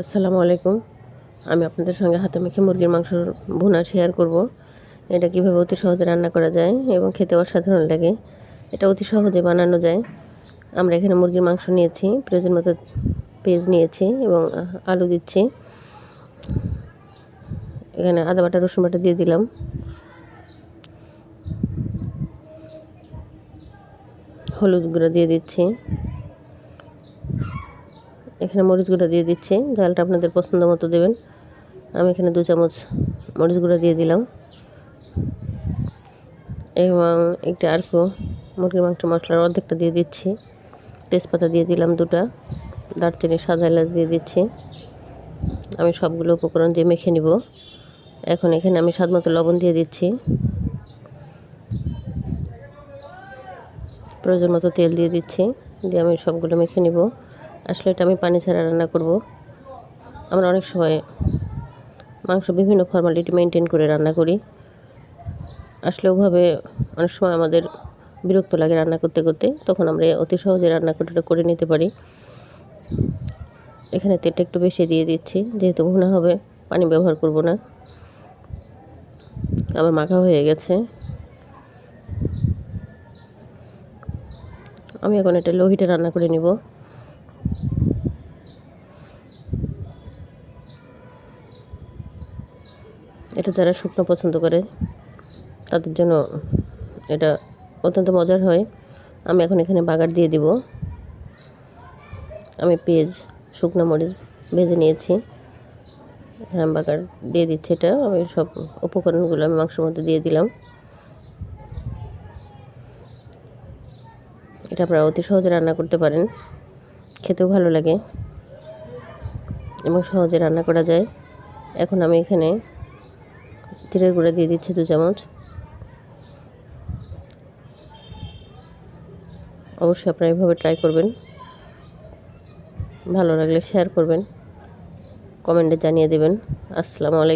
আসসালামু আলাইকুম। আমি আপনাদের সঙ্গে হাতে মেখে মুরগির মাংস ভুনা শেয়ার করব। এটা কীভাবে অতি সহজে রান্না করা যায় এবং খেতে অসাধারণ লাগে, এটা অতি সহজে বানানো যায়। আমরা এখানে মুরগির মাংস নিয়েছি প্রয়োজন মতো পেঁয়াজ নিয়েছি এবং আলু দিচ্ছি। এখানে আদা বাটা, রসুন বাটা দিয়ে দিলাম। হলুদ গুঁড়ো দিয়ে দিচ্ছি। এখানে মরিচ গুঁড়া দিয়ে দিচ্ছি। ঝালটা আপনাদের পছন্দ মতো দেবেন। আমি এখানে দু চামচ মরিচ গুঁড়া দিয়ে দিলাম। এবং একটা আরকো মুরগির মাংস মশলার অর্ধেকটা দিয়ে দিচ্ছি। তেজপাতা দিয়ে দিলাম দুটা। দারচিনি সাদা এলাচ দিয়ে দিচ্ছি। আমি সবগুলো উপকরণ দিয়ে মেখে নিব। এখন এখানে আমি স্বাদ মতো লবণ দিয়ে দিচ্ছি। প্রয়োজন মতো তেল দিয়ে দিচ্ছি। দিয়ে আমি সবগুলো মেখে নিব। আসলে এটা আমি পানি ছাড়া রান্না করব। আমরা অনেক সময় মাংস বিভিন্ন ফর্মালিটি মেনটেন করে রান্না করি। আসলে ওভাবে অনেক সময় আমাদের বিরক্ত লাগে রান্না করতে করতে। তখন আমরা অতি সহজে রান্না করে করে নিতে পারি। এখানে তেলটা একটু বেশি দিয়ে দিচ্ছি, যেহেতু ভুনা হবে, পানি ব্যবহার করব না। আমার মাখা হয়ে গেছে। আমি এখন এটা লোহিটা রান্না করে নিব। এটা যারা শুকনো পছন্দ করে, তাদের জন্য এটা অত্যন্ত মজার হয়। আমি এখন এখানে বাগার দিয়ে দিব। আমি পেঁয়াজ, শুকনো মরিচ ভেজে নিয়েছি। হ্যাঁ বাগার দিয়ে দিচ্ছি এটা। আমি সব উপকরণগুলো আমি মাংসের মধ্যে দিয়ে দিলাম। এটা আপনারা অতি সহজে রান্না করতে পারেন। খেতেও ভালো লাগে এবং সহজে রান্না করা যায়। এখন আমি এখানে জিরের গুঁড়া দিয়ে দিচ্ছি দু চামচ। অবশ্যই আপনারা এভাবে ট্রাই করবেন। ভালো লাগলে শেয়ার করবেন। কমেন্টে জানিয়ে দেবেন। আসসালামু আলাইকুম।